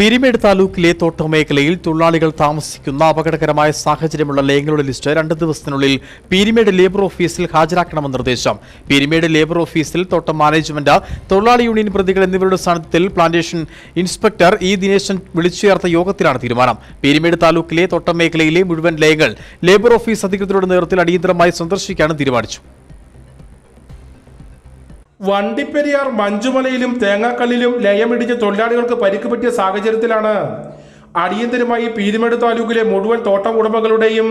പിരിമേട് താലൂക്കിലെ തോട്ടമേഖലയിൽ തൊഴിലാളികൾ താമസിക്കുന്ന അപകടകരമായ സാഹചര്യമുള്ള ലയങ്ങളുടെ ലിസ്റ്റ് രണ്ട് ദിവസത്തിനുള്ളിൽ പീരിമേട് ലേബർ ഓഫീസിൽ ഹാജരാക്കണമെന്ന് നിർദ്ദേശം. പീരിമേട് ലേബർ ഓഫീസിൽ തോട്ടം മാനേജ്മെന്റ് തൊഴിലാളി യൂണിയൻ പ്രതികൾ എന്നിവരുടെ സാന്നിധ്യത്തിൽ പ്ലാന്റേഷൻ ഇൻസ്പെക്ടർ ഇ ദിനേശൻ വിളിച്ചു ചേർത്ത യോഗത്തിലാണ് തീരുമാനം. പീരിമേട് താലൂക്കിലെ തോട്ടം മേഖലയിലെ മുഴുവൻ ലയങ്ങൾ ലേബർ ഓഫീസ് അധികൃതരുടെ നേതൃത്വത്തിൽ അടിയന്തരമായി സന്ദർശിക്കാനും തീരുമാനിച്ചു. വണ്ടിപ്പെരിയാർ മഞ്ചുമലയിലും തേങ്ങാക്കല്ലിലും ലയമിടിച്ച് തൊഴിലാളികൾക്ക് പരിക്ക് പറ്റിയ സാഹചര്യത്തിലാണ് അടിയന്തരമായി പീരുമേട് താലൂക്കിലെ മുഴുവൻ തോട്ടം ഉടമകളുടെയും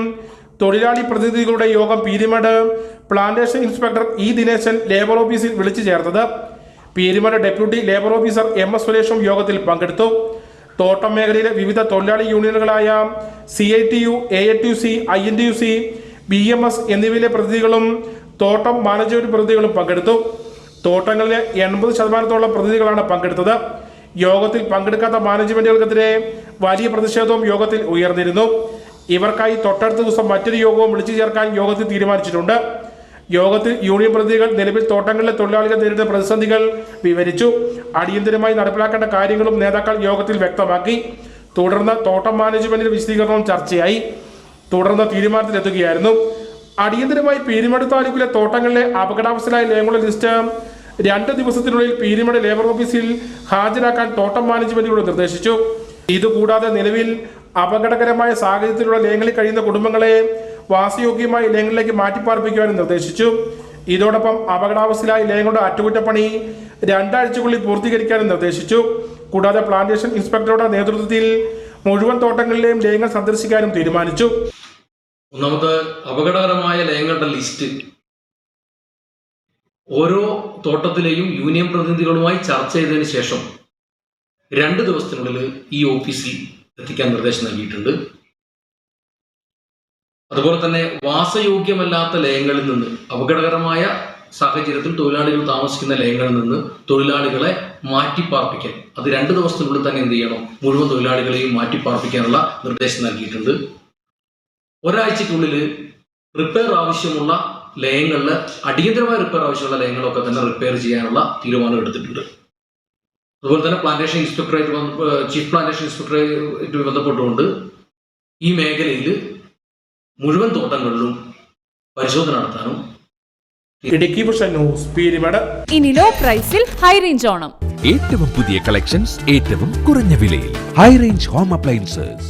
തൊഴിലാളി പ്രതിനിധികളുടെ യോഗം Peermade plantation inspector E Dineshan labour ഓഫീസിൽ വിളിച്ചു ചേർത്തത്. Peermade deputy labour officer M S സുരേഷും യോഗത്തിൽ പങ്കെടുത്തു. തോട്ടം മേഖലയിലെ വിവിധ തൊഴിലാളി യൂണിയനുകളായ C I T U A T U C I N T U C B M S എന്നിവയിലെ പ്രതിനിധികളും തോട്ടം മാനേജ്മെന്റ് പ്രതിനിധികളും പങ്കെടുത്തു. തോട്ടങ്ങളിലെ എൺപത് ശതമാനത്തോളം പ്രതിനിധികളാണ് പങ്കെടുത്തത്. യോഗത്തിൽ പങ്കെടുക്കാത്ത മാനേജ്മെന്റുകൾക്കെതിരെ വലിയ പ്രതിഷേധവും യോഗത്തിൽ ഉയർന്നിരുന്നു. ഇവർക്കായി തൊട്ടടുത്ത ദിവസം മറ്റൊരു യോഗവും വിളിച്ചു ചേർക്കാൻ യോഗത്തിൽ തീരുമാനിച്ചിട്ടുണ്ട്. യോഗത്തിൽ യൂണിയൻ പ്രതിനിധികൾ നിലവിൽ തോട്ടങ്ങളിലെ തൊഴിലാളികൾ നേരിടുന്ന പ്രതിസന്ധികൾ വിവരിച്ചു. അടിയന്തരമായി നടപ്പിലാക്കേണ്ട കാര്യങ്ങളും നേതാക്കൾ യോഗത്തിൽ വ്യക്തമാക്കി. തുടർന്ന് തോട്ടം മാനേജ്മെന്റിന്റെ വിശദീകരണവും ചർച്ചയായി. തുടർന്ന് തീരുമാനത്തിലെത്തുകയായിരുന്നു. അടിയന്തരമായി പീരിമട് താലൂക്കിലെ തോട്ടങ്ങളിലെ അപകടാവസ്ഥയിലായ ലയങ്ങളുടെ ലിസ്റ്റ് രണ്ട് ദിവസത്തിനുള്ളിൽ പീരിമട് ലേബർ ഓഫീസിൽ ഹാജരാക്കാൻ തോട്ടം മാനേജ്മെന്റിനോട് നിർദ്ദേശിച്ചു. ഇതുകൂടാതെ നിലവിൽ അപകടകരമായ സാഹചര്യത്തിലുള്ള ലയങ്ങളിൽ കഴിയുന്ന കുടുംബങ്ങളെ വാസയോഗ്യമായ ലയങ്ങളിലേക്ക് മാറ്റിപ്പാർപ്പിക്കുവാനും നിർദ്ദേശിച്ചു. ഇതോടൊപ്പം അപകടാവസ്ഥയിലായ ലയങ്ങളുടെ അറ്റകുറ്റപ്പണി രണ്ടാഴ്ചക്കുള്ളിൽ പൂർത്തീകരിക്കാനും നിർദ്ദേശിച്ചു. കൂടാതെ പ്ലാന്റേഷൻ ഇൻസ്പെക്ടറുടെ നേതൃത്വത്തിൽ മുഴുവൻ തോട്ടങ്ങളിലെയും ലയങ്ങൾ സന്ദർശിക്കാനും തീരുമാനിച്ചു. ഒന്നാമത് അപകടകരമായ ലയങ്ങളുടെ ലിസ്റ്റ്. ഓരോ തോട്ടത്തിലെയും യൂണിയൻ പ്രതിനിധികളുമായി ചർച്ച ചെയ്തതിന് ശേഷം രണ്ട് ദിവസത്തിനുള്ളിൽ ഈ ഓഫീസിൽ എത്തിക്കാൻ നിർദ്ദേശം നൽകിയിട്ടുണ്ട്. അതുപോലെ തന്നെ വാസയോഗ്യമല്ലാത്ത ലയങ്ങളിൽ നിന്ന് അപകടകരമായ സാഹചര്യത്തിൽ തൊഴിലാളികൾ താമസിക്കുന്ന ലയങ്ങളിൽ നിന്ന് തൊഴിലാളികളെ മാറ്റിപ്പാർപ്പിക്കാൻ അത് രണ്ട് ദിവസത്തിനുള്ളിൽ തന്നെ എന്ത് ചെയ്യണം? മുഴുവൻ തൊഴിലാളികളെയും മാറ്റിപ്പാർപ്പിക്കാനുള്ള നിർദ്ദേശം നൽകിയിട്ടുണ്ട്. ഒരാഴ്ചക്കുള്ളിൽ റിപ്പയർ ആവശ്യമുള്ള ലയങ്ങളിൽ അടിയന്തരമായ റിപ്പയർ ആവശ്യമുള്ള ലയങ്ങളൊക്കെ തന്നെ റിപ്പയർ ചെയ്യാനുള്ള തീരുമാനം എടുത്തിട്ടുണ്ട്. അതുപോലെ തന്നെ പ്ലാന്റേഷൻ ഇൻസ്പെക്ടറായിട്ട് വന്ന് ചീഫ് പ്ലാന്റേഷൻ ഇൻസ്പെക്ടറായിട്ട് ബന്ധപ്പെട്ടുകൊണ്ട് ഈ മേഖലയിൽ മുഴുവൻ തോട്ടങ്ങളിലും പരിശോധന നടത്താനും ഇടുക്കി ന്യൂസ് പീരിമേട്. ഇനി ലോ പ്രൈസിൽ ഹൈ റേഞ്ച് ഓണം. ഏറ്റവും പുതിയ കളക്ഷൻസ് ഏറ്റവും കുറഞ്ഞ വിലയിൽ. High range home appliances